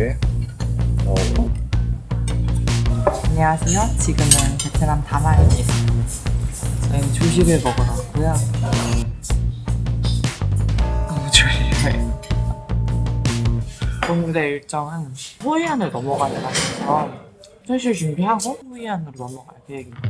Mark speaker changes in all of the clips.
Speaker 1: 개. 어,
Speaker 2: 안녕하세요. 지금은 베트남 다나입니다. 저희는 조식을 먹으러 왔고요. 너무 졸려요. 오늘의 일정은 호이안을 넘어가는 날이어서 슬슬 준비하고 호이안으로 넘어갈 계획입니다.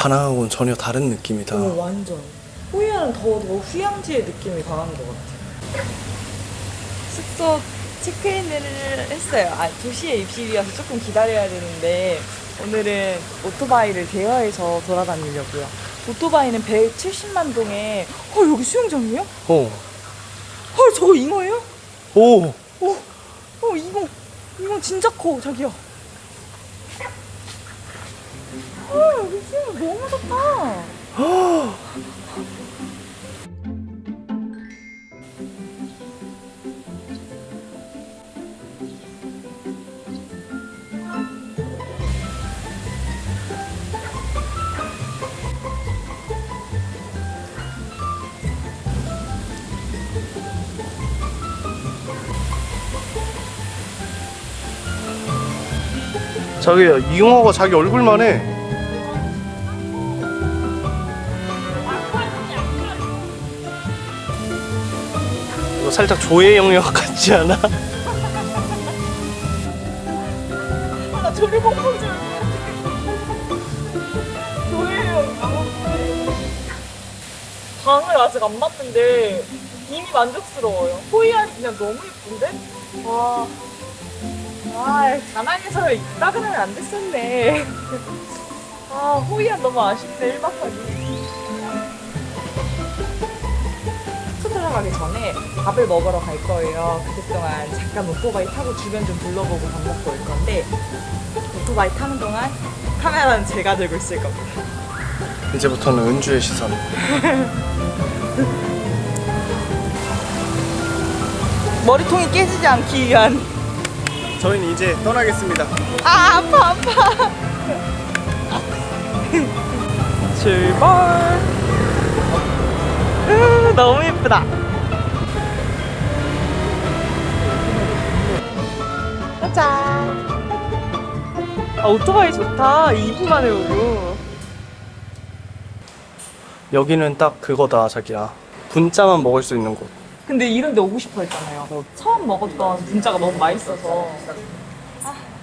Speaker 1: 다낭하고는 전혀 다른 느낌이다.
Speaker 3: 어, 완전. 호이안은 더, 더 휴양지의 느낌이 강한 것 같아. 숙소 체크인을 했어요. 아, 2시에 입실이어서 조금 기다려야 되는데, 오늘은 오토바이를 대여해서 돌아다니려고요. 오토바이는 170만 동에, 헐, 여기 수영장이에요?
Speaker 1: 어,
Speaker 3: 헐, 저거 잉어예요?
Speaker 1: 오,
Speaker 3: 어, 어, 잉어. 잉어 진짜 커, 자기야. 헐, 수영 너무 좋다.
Speaker 1: 자기야, 잉어가 자기 얼굴만 해. 살짝 조회 영역 같지 않아?
Speaker 3: 나 저리 못 보죠. 저예요. 방을 아직 안 봤는데 이미 만족스러워요. 호이안 그냥 너무 예쁜데? 와. 아, 다낭에서 있다 그러면 안 됐었네. 아, 호이안 너무 아쉽네, 1박 4일. 들어가기 전에 밥을 먹으러 갈 거예요. 그때 동안 잠깐 오토바이 타고 주변 좀 둘러보고 밥 먹고 올 건데 오토바이 타는 동안 카메라는 제가 들고 있을 겁니다.
Speaker 1: 이제부터는 은주의 시선.
Speaker 3: 머리통이 깨지지 않기 위한
Speaker 1: 저희는 이제 떠나겠습니다.
Speaker 3: 아 아파 아파 출발 으, 너무 예쁘다. 짜잔 아 오토바이 좋다. 2분 만에 오고.
Speaker 1: 여기는 딱 그거다, 자기야. 분짜만 먹을 수 있는 곳.
Speaker 3: 근데 이런 데 오고 싶어 했잖아요. 처음 먹었던 분짜가 너무 맛있어서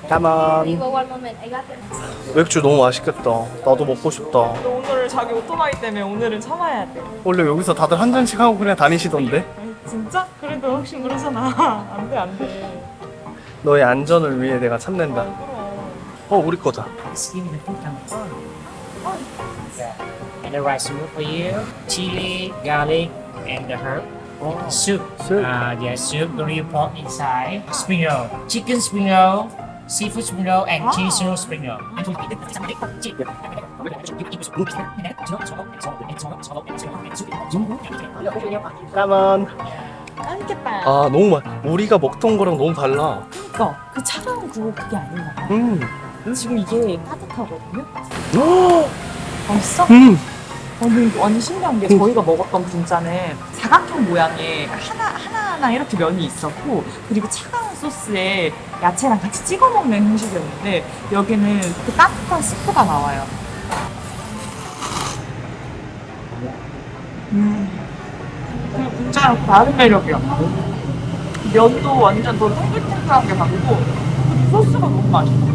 Speaker 1: 까만.
Speaker 4: Leave one moment. I got them.
Speaker 1: 맥주 너무 맛있겠다. 나도 먹고 싶다.
Speaker 3: 오늘 자기 오토바이 때문에 오늘은 참아야 돼
Speaker 1: 원래 여기서 다들 한 잔씩 하고 그냥 다니시던데?
Speaker 3: 아니, 진짜? 그래도 혹시 그러잖아 안 돼 안 돼
Speaker 1: 너의 안전을 위해 내가 참는다.
Speaker 3: 그럼
Speaker 1: 어, 우리 거다.
Speaker 5: Just give me the food number. Yeah. And the rice soup for you. Chili, garlic, and the herb. Soup.
Speaker 1: Soup.
Speaker 5: Uh, yeah, soup, grilled pork inside. Spring roll. Chicken spring roll. Seafood spring roll and cheese roll spring roll.
Speaker 1: 까만.
Speaker 3: 맛있겠다
Speaker 1: 아, 너무 맛. 우리가 먹던 거랑 너무 달라.
Speaker 3: 그러니까 그 차가운 그거 그게 아닌가 봐
Speaker 1: 음.
Speaker 3: 지금 이게 따뜻하거든요?
Speaker 1: 오!
Speaker 3: 맛있어?
Speaker 1: 음.
Speaker 3: 아니 완전 신기한 게 저희가 먹었던 분짜는 사각형 모양의 하나 하나하나 이렇게 면이 있었고 그리고 차가운 소스에 야채랑 같이 찍어 먹는 형식이었는데 여기는 그 따뜻한 스프가 나와요. 음. 그리고 분짜랑 다른 매력이야. 면도 완전 더 탱글탱글하게 가고 소스가 너무 맛있어.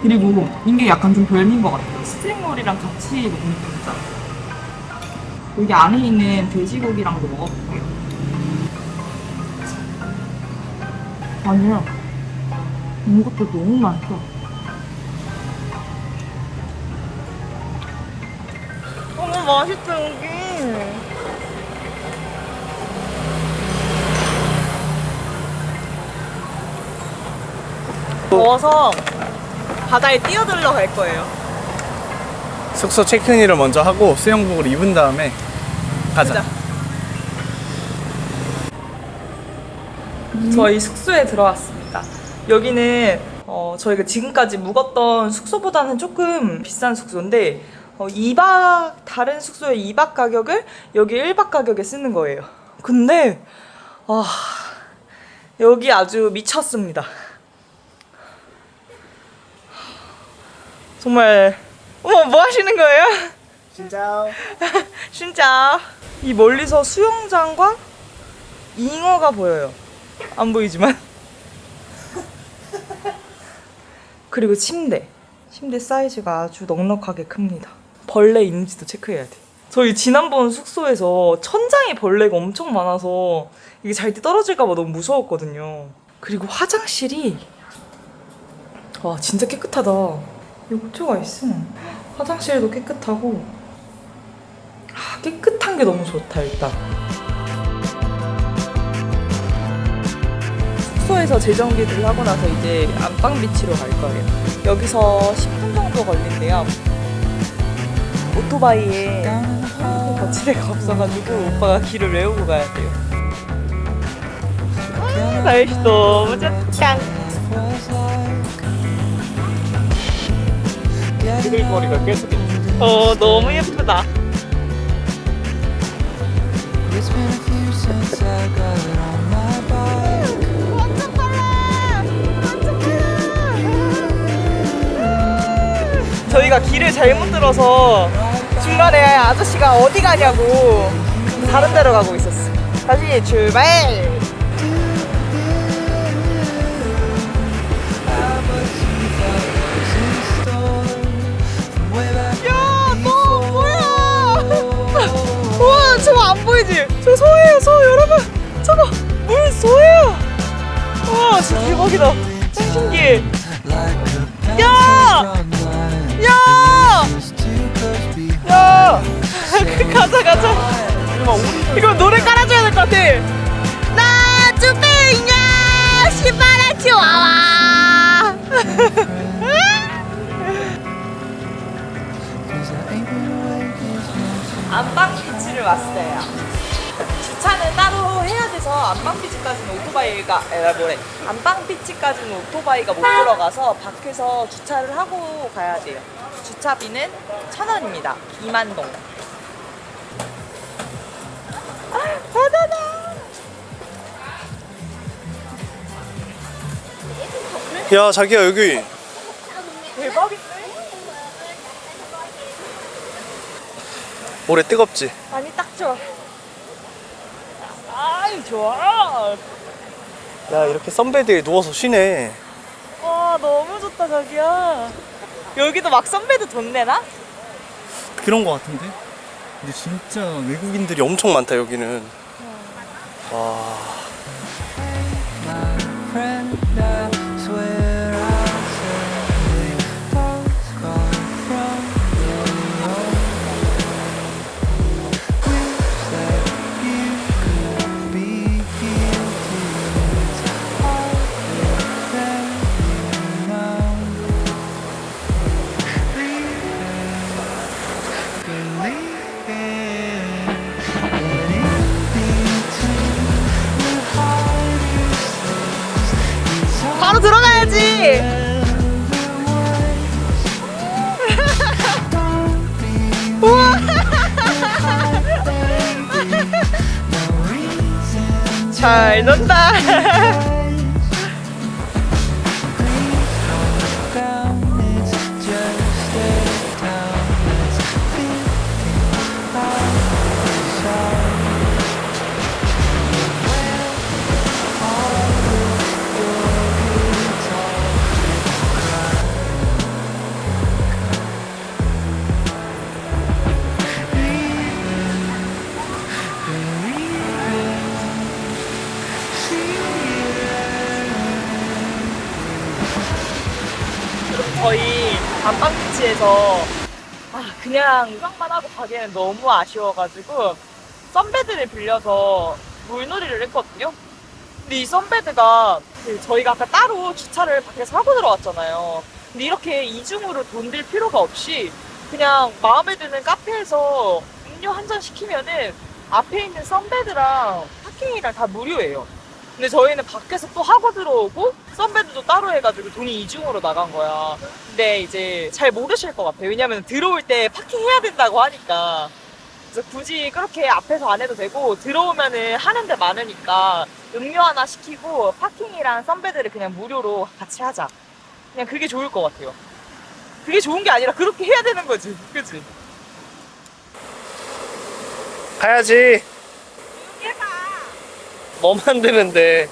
Speaker 3: 그리고 이게 약간 좀 별미인 것 같아요. 스프링롤이랑 같이 먹는 분짜. 여기 안에 있는 돼지고기랑도 먹어볼게요. 아니야. 이것도 너무 맛있어. 너무 맛있다, 여기. 더워서 바다에 뛰어들러 갈 거예요.
Speaker 1: 숙소 체크인을 먼저 하고 수영복을 입은 다음에 가자.
Speaker 3: 가자. 저희 숙소에 들어왔습니다. 여기는 어, 저희가 지금까지 묵었던 숙소보다는 조금 비싼 숙소인데 어, 2박 다른 숙소의 2박 가격을 여기 1박 가격에 쓰는 거예요. 근데 아, 여기 아주 미쳤습니다. 정말 어머 뭐 하시는 거예요?
Speaker 1: 진짜.
Speaker 3: 진짜 이 멀리서 수영장과 잉어가 보여요. 안 보이지만. 그리고 침대. 침대 사이즈가 아주 넉넉하게 큽니다. 벌레 있는지도 체크해야 돼. 저희 지난번 숙소에서 천장에 벌레가 엄청 많아서 이게 잘 때 떨어질까봐 너무 무서웠거든요. 그리고 화장실이 와 진짜 깨끗하다. 욕조가 있어. 화장실도 깨끗하고 아, 깨끗한 게 너무 좋다 일단. 숙소에서 재정비를 하고 나서 이제 안방 비치로 갈 거예요. 여기서 10분 정도 걸린대요. 오토바이에 거치대가 없어가지고 오빠가 길을 외우고 가야 돼요. 아, 날씨 너무 좋다.
Speaker 5: 끄들거리가 계속
Speaker 3: 어 너무 예쁘다 저희가 길을 잘못 들어서 중간에 아저씨가 어디 가냐고 다른 데로 가고 있었어. 다시 출발! 보이지? 저 소예요, 소 여러분. 저거 물 소예요. 와, 진짜 대박이다. 짱 신기해. 야! 야! 야! 가자 가자. 이거 노래 깔아줘야 될 것 같아. 나 주페이냐 시바라 치 와와. 안방 비치를 왔어요. 안방 비치까지는 오토바이가 에 뭐래 안방 비치까지는 오토바이가 못 들어가서 밖에서 주차를 하고 가야 돼요. 주차비는 천 원입니다. 2만 동. 아, 바다다.
Speaker 1: 야 자기야 여기
Speaker 3: 대박인데?
Speaker 1: 모래 뜨겁지?
Speaker 3: 아니 딱 좋아. 아이 좋아.
Speaker 1: 야 이렇게 선베드에 누워서 쉬네.
Speaker 3: 와 너무 좋다 자기야. 여기도 막 선배도 돈 내나?
Speaker 1: 그런 거 같은데? 근데 진짜 외국인들이 엄청 많다 여기는. 와.
Speaker 3: 우와. 잘 논다. 저희 안방비치에서 아 그냥 수영만 하고 가기에는 너무 아쉬워가지고 선배들을 빌려서 물놀이를 했거든요. 근데 이 선베드가 그 저희가 아까 따로 주차를 밖에서 하고 들어왔잖아요. 근데 이렇게 이중으로 돈 들 필요가 없이 그냥 마음에 드는 카페에서 음료 한 잔 시키면은 앞에 있는 선베드랑 파킹이랑 다 무료예요. 근데 저희는 밖에서 또 하고 들어오고 선베드도 따로 해가지고 돈이 이중으로 나간 거야. 근데 이제 잘 모르실 것 같아요. 왜냐면 들어올 때 파킹 해야 된다고 하니까. 그래서 굳이 그렇게 앞에서 안 해도 되고 들어오면은 하는 데 많으니까 음료 하나 시키고 파킹이랑 선베드를 그냥 무료로 같이 하자. 그냥 그게 좋을 것 같아요. 그게 좋은 게 아니라 그렇게 해야 되는 거지. 그치?
Speaker 6: 가야지. 뭐 만드는데?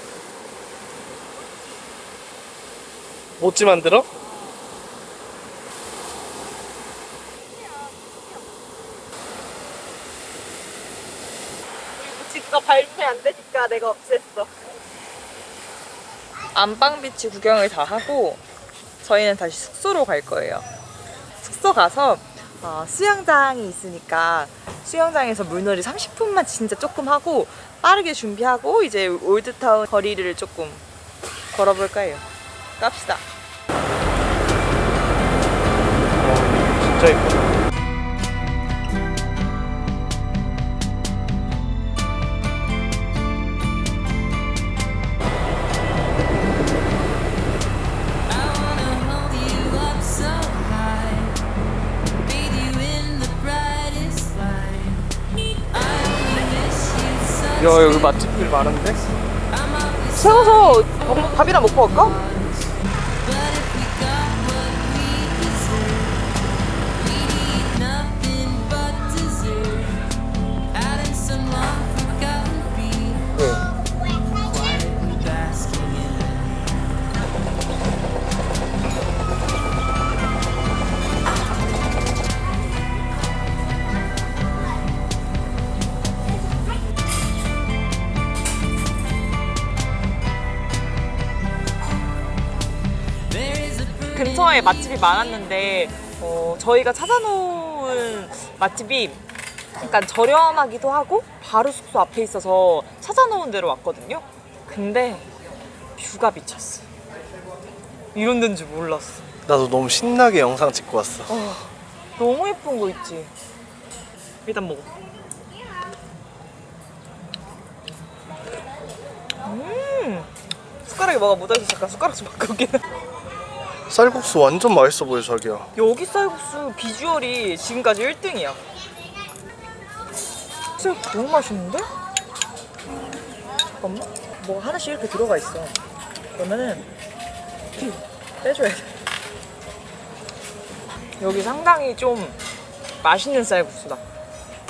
Speaker 6: 모찌 만들어?
Speaker 3: 직접 밟으면 안 되니까 내가 없앴어. 안방비치 구경을 다 하고 저희는 다시 숙소로 갈 거예요. 숙소 가서 어, 수영장이 있으니까 수영장에서 물놀이 30분만 진짜 조금 하고 빠르게 준비하고 이제 올드타운 거리를 조금 걸어볼 거예요. 갑시다.
Speaker 6: 진짜 이쁘다. 야, 여기 맛집들 많은데?
Speaker 3: 세워서 밥- 밥이나 먹고 갈까? 근처에 맛집이 많았는데 어, 저희가 찾아놓은 맛집이 약간 저렴하기도 하고 바로 숙소 앞에 있어서 찾아놓은 데로 왔거든요. 근데 뷰가 미쳤어. 이런 데인 줄 몰랐어.
Speaker 6: 나도 너무 신나게 영상 찍고 왔어.
Speaker 3: 너무 예쁜 거 있지. 일단 먹어. 음, 숟가락에 뭐가 묻어있어 잠깐 숟가락 좀 바꿔올게.
Speaker 6: 쌀국수 완전 맛있어 보여, 자기야.
Speaker 3: 여기 쌀국수 비주얼이 지금까지 1등이야. 쌀국수 너무 맛있는데? 잠깐만. 뭐 하나씩 이렇게 들어가 있어. 그러면은 피 빼줘야 돼. 여기 상당히 좀 맛있는 쌀국수다.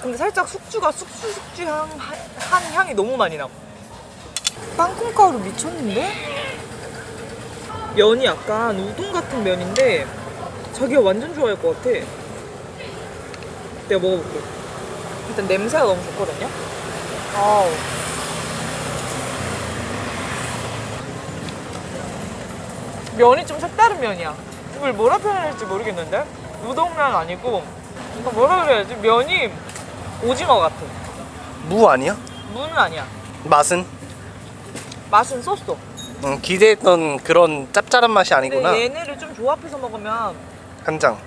Speaker 3: 근데 살짝 숙주가 숙주 숙주 향, 한 향이 너무 많이 나. 땅콩가루 미쳤는데? 면이 약간 우동 같은 면인데 자기가 완전 좋아할 것 같아. 내가 먹어볼게. 일단 냄새가 너무 좋거든요. 아우. 면이 좀 색다른 면이야. 이걸 뭐라 표현해야 할지 모르겠는데? 우동면 아니고, 이거 뭐라 그래야지? 면이 오징어 같아.
Speaker 6: 무 아니야?
Speaker 3: 무는 아니야.
Speaker 6: 맛은?
Speaker 3: 맛은 쏘쏘.
Speaker 6: 응, 기대했던 그런 짭짤한 맛이 아니구나.
Speaker 3: 근데 얘네를 좀 조합해서 먹으면
Speaker 6: 간장.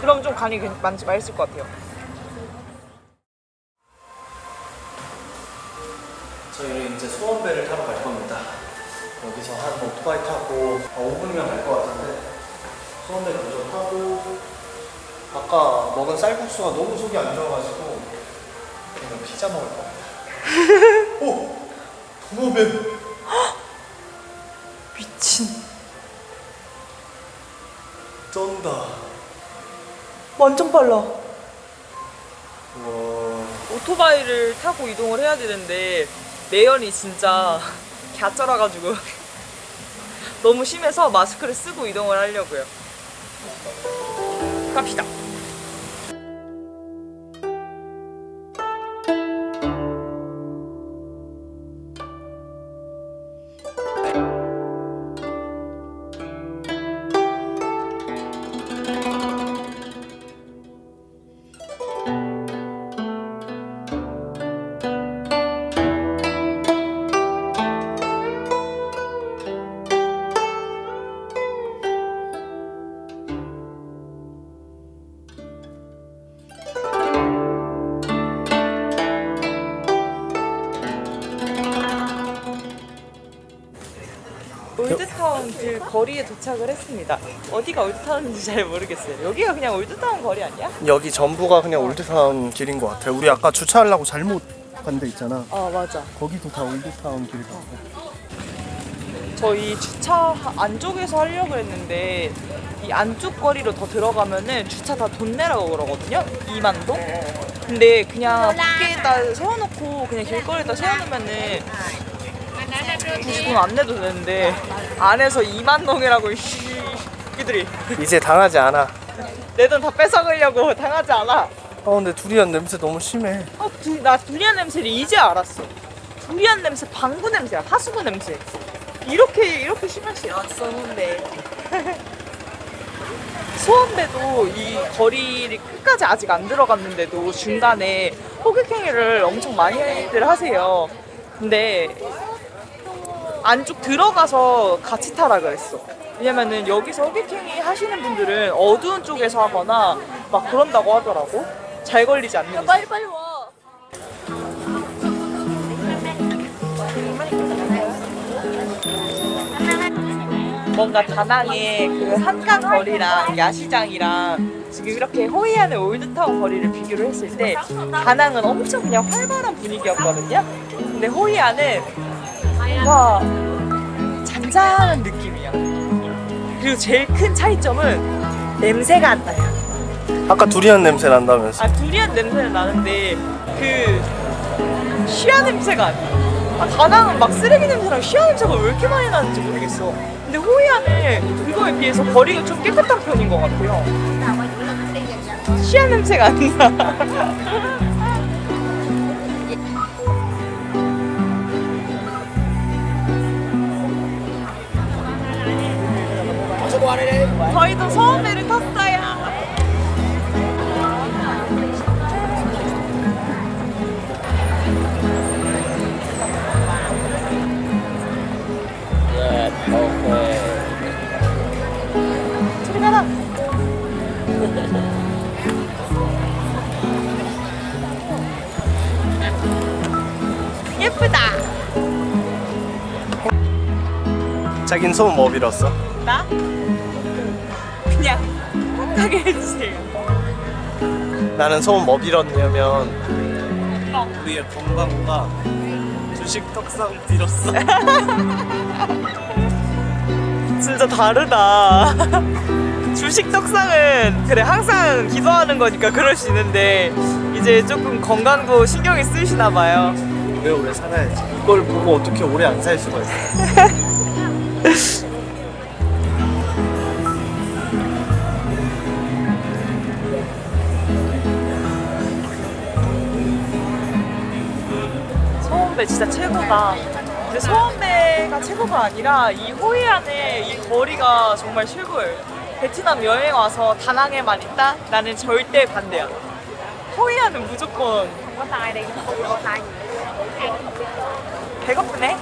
Speaker 3: 그럼 좀 간이 괜- 많지 맛있을 것 같아요.
Speaker 1: 저희는 이제 소원배를 타러 갈 겁니다. 여기서 한 오토바이 타고 5분이면 갈 것 같은데 소원배 먼저 타고 아까 먹은 쌀국수가 너무 속이 안 좋아가지고 그냥 피자 먹을 것 같아요. 오! 도마뱀!
Speaker 3: 미친.
Speaker 1: 쩐다.
Speaker 3: 완전 빨라.
Speaker 1: 와.
Speaker 3: 오토바이를 타고 이동을 해야 되는데 매연이 진짜 갸쩔어가지고 너무 심해서 마스크를 쓰고 이동을 하려고요. 갑시다. 그 거리에 도착을 했습니다. 어디가 올드타운인지 잘 모르겠어요. 여기가 그냥 올드타운 거리 아니야?
Speaker 1: 여기 전부가 그냥 올드타운 길인 것 같아. 우리 아까 주차하려고 잘못 간 데 있잖아.
Speaker 3: 아 맞아.
Speaker 1: 거기도 다 올드타운 길 같아.
Speaker 3: 저희 주차 안쪽에서 하려고 했는데 이 안쪽 거리로 더 들어가면은 주차 다 돈 내라고 그러거든요. 2만 동. 근데 그냥 밖에다 세워놓고 그냥 길거리에다 세워놓으면은 굳이 돈 안 내도 되는데 안에서 2만 동이라고 씨 끼들이
Speaker 6: 이제 당하지 않아.
Speaker 3: 내 돈 다 뺏어가려고 당하지 않아.
Speaker 6: 어 근데 두리안 냄새 너무 심해.
Speaker 3: 어, 두, 나 두리안 냄새를 이제 알았어. 두리안 냄새 방구 냄새야. 하수구 냄새. 이렇게 이렇게 심할 수 있었는데. 소원배도 이 거리를 끝까지 아직 안 들어갔는데도 중간에 호객행위를 엄청 많이들 하세요. 근데 안쪽 들어가서 같이 타라 그랬어. 왜냐면은 여기서 호객행위 하시는 분들은 어두운 쪽에서 하거나 막 그런다고 하더라고. 잘 걸리지 않는 이상. 빨리 빨리 와. 뭔가 다낭의 그 한강 거리랑 야시장이랑 지금 이렇게 호이안의 올드타운 거리를 비교를 했을 때 다낭은 엄청 그냥 활발한 분위기였거든요. 근데 호이안은 뭔가 잔잔한 느낌이야. 그리고 제일 큰 차이점은 냄새가 안 나요.
Speaker 6: 아까 두리안 냄새 난다면서.
Speaker 3: 아 두리안 냄새는 나는데 그 쉬아 냄새가 아니야. 아, 다낭은 막 쓰레기 냄새랑 쉬아 냄새가 왜 이렇게 많이 나는지 모르겠어. 근데 호이안은 그거에 비해서 거리가 좀 깨끗한 편인 것 같아요. 쉬아 냄새가 안 나. 저희도 서울배를 탔어요. 저리 가라. 예쁘다.
Speaker 6: 자긴 소원 뭐 빌었어?
Speaker 3: 나? 착하게 해주세요.
Speaker 6: 나는 소원 뭐 빌었냐면
Speaker 3: 어.
Speaker 6: 우리의 건강과 주식 떡상 빌었어.
Speaker 3: 진짜 다르다. 주식 떡상은 그래 항상 기도하는 거니까 그럴 수 있는데 이제 조금 건강도 신경이 쓰시나 봐요.
Speaker 1: 오래오래 살아야지. 이걸 보고 어떻게 오래 안 살 수가 있어.
Speaker 3: 소원배 진짜 최고다. 근데 소원배가 최고가 아니라 이 호이안의 이 거리가 정말 최고예요. 베트남 여행 와서 다낭에만 있다? 나는 절대 반대야. 호이안은 무조건 배고프네?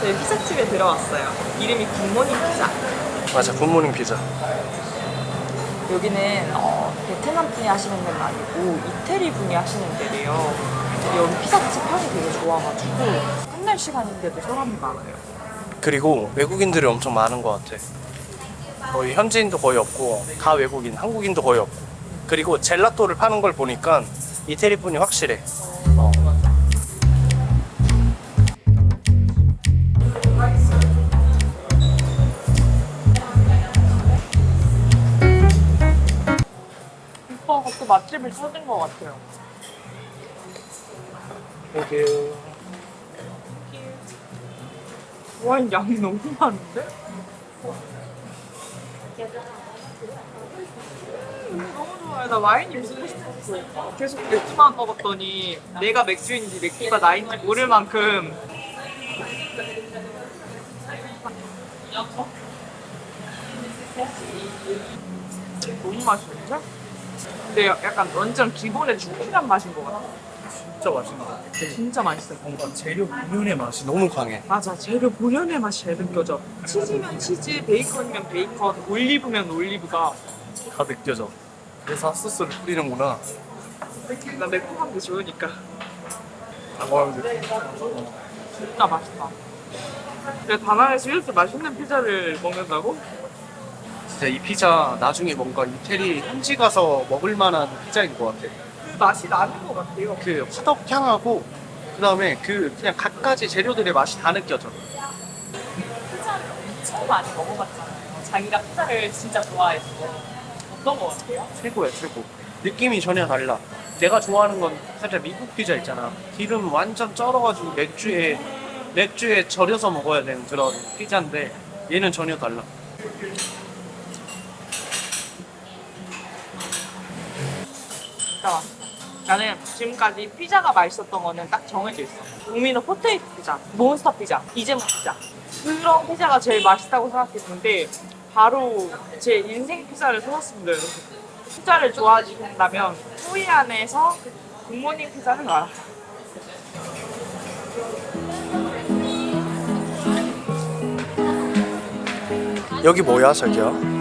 Speaker 3: 저희 피자집에 들어왔어요. 이름이 굿모닝 피자.
Speaker 6: 맞아 굿모닝 피자.
Speaker 3: 여기는 어, 베트남 분이 하시는 데는 아니고 이태리 분이 하시는 데래요. 여기 피자집 평이 되게 좋아가지고 끝날 시간인데도 사람이 많아요.
Speaker 6: 그리고 외국인들이 엄청 많은 것 같아. 거의 현지인도 거의 없고 다 외국인, 한국인도 거의 없고. 그리고 젤라또를 파는 걸 보니까 이태리 분이 확실해. 어.
Speaker 3: 오빠가 또 맛집을 찾은 것 같아요.
Speaker 6: 땡큐.
Speaker 3: 와인 양이 너무 많은데? 음, 너무 좋아요. 나 와인이 먹고 싶었어. 계속 맥주만 먹었더니 내가 맥주인지 맥주가 나인지 모를 만큼 너무 맛있는데? 근데 약간 완전 기본의 중피한 맛인 것 같아.
Speaker 1: 진짜 맛있는 것 같아.
Speaker 3: 진짜 맛있어.
Speaker 1: 뭔가 재료 본연의 맛이 너무 강해.
Speaker 3: 맞아 재료 본연의 맛이 잘 느껴져 치즈면 치즈 베이컨이면 베이컨 올리브면 올리브가
Speaker 1: 다 느껴져. 그래서 소스를 뿌리는구나.
Speaker 3: 나 매콤한 게 좋으니까
Speaker 1: 아, 근데
Speaker 3: 진짜 맛있다
Speaker 2: 근데 다낭에서 이렇게 맛있는 피자를 먹는다고?
Speaker 6: 진짜 이 피자 나중에 뭔가 이태리 현지 가서 먹을 만한 피자인 것 같아.
Speaker 2: 맛이 나는 것 같아요.
Speaker 6: 그 화덕 향하고 그다음에 그 그냥 갖가지 재료들의 맛이 다 느껴져.
Speaker 2: 피자를 엄청 많이 먹어봤잖아요. 자기가 피자를 진짜 좋아해서. 어떤 거 같아요?
Speaker 6: 최고야 최고. 느낌이 전혀 달라. 내가 좋아하는 건 살짝 미국 피자 있잖아. 기름 완전 쩔어가지고 맥주에 맥주에 절여서 먹어야 되는 그런 피자인데 얘는 전혀 달라.
Speaker 2: 진짜 맛있어. 나는 지금까지 피자가 맛있었던 거는 딱 정해져 있어. 국민은 포테이토 피자, 몬스터 피자, 이재모 피자. 그런 피자가 제일 맛있다고 생각했는데 바로 제 인생 피자를 찾았습니다. 피자를 좋아하신다면 후이 안에서 굿모닝 피자는 알아.
Speaker 6: 여기 뭐야 자기야?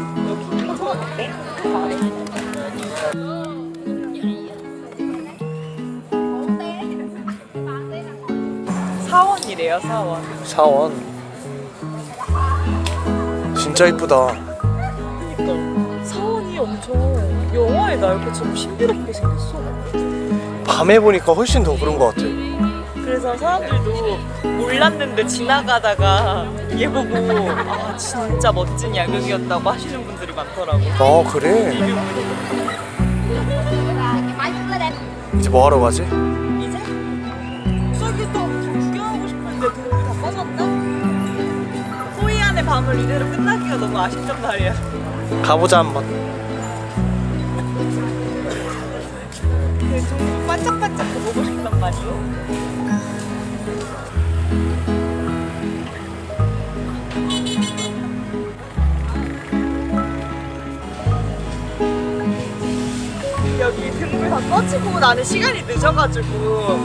Speaker 3: 사원이래요, 사원.
Speaker 6: 사원. 진짜 이쁘다.
Speaker 3: 그러니까 사원이 엄청 영화에 나올 것처럼 신비롭게 생겼어.
Speaker 6: 밤에 보니까 훨씬 더 그런 것 같아.
Speaker 3: 그래서 사람들도 몰랐는데 지나가다가 얘 보고 아 진짜 멋진 야경이었다고 하시는 분들이 많더라고.
Speaker 6: 아 그래? 이제 뭐 하러 가지?
Speaker 3: 밤을 이대로 끝나기가 너무 아쉽단 말이야.
Speaker 6: 가보자 한번.
Speaker 3: 그좀 반짝반짝 보고 싶단 말이야. 여기 등불 다 꺼지고 나는 시간이 늦어가지고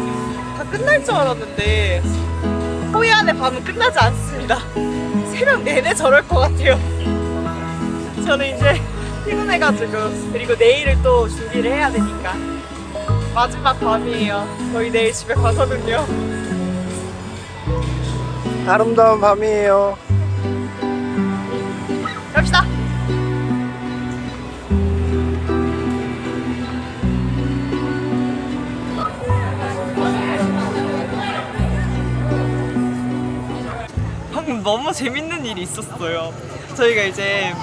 Speaker 3: 다 끝날 줄 알았는데 호이안의 밤은 끝나지 않습니다. 새벽 내내 저럴 것 같아요. 저는 이제 피곤해가지고 그리고 내일을 또 준비를 해야 되니까 마지막 밤이에요. 저희 내일 집에 가거든요.
Speaker 6: 아름다운 밤이에요.
Speaker 3: 재밌는 일이 있었어요. 저희가 이제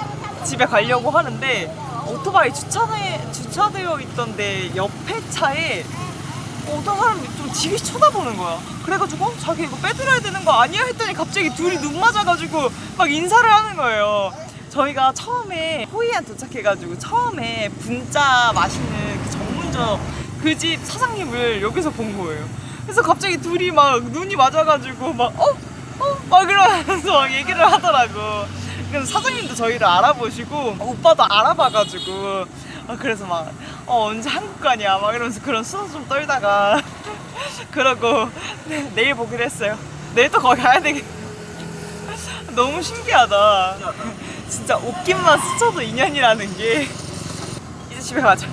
Speaker 3: 집에 가려고 하는데 오토바이 주차에 주차되어 있던데 옆에 차에 어떤 사람이 좀 지기 쳐다보는 거야. 그래가지고 어? 자기 이거 빼들어야 되는 거 아니야 했더니 갑자기 둘이 눈 맞아가지고 막 인사를 하는 거예요. 저희가 처음에 호이안 도착해가지고 처음에 분짜 마시는 그 전문점 그 집 사장님을 여기서 본 거예요. 그래서 갑자기 둘이 막 눈이 맞아가지고 막 어? 어? 막 이러면서 막 얘기를 하더라고. 그래서 사장님도 저희를 알아보시고 오빠도 알아봐가지고 아, 그래서 막 어, 언제 한국 가냐 막 이러면서 그런 수다 좀 떨다가 그러고 네, 내일 보기로 했어요. 내일 또 거기 가야 되겠. 너무 신기하다. 진짜 옷깃만 스쳐도 인연이라는 게 이제 집에 가자.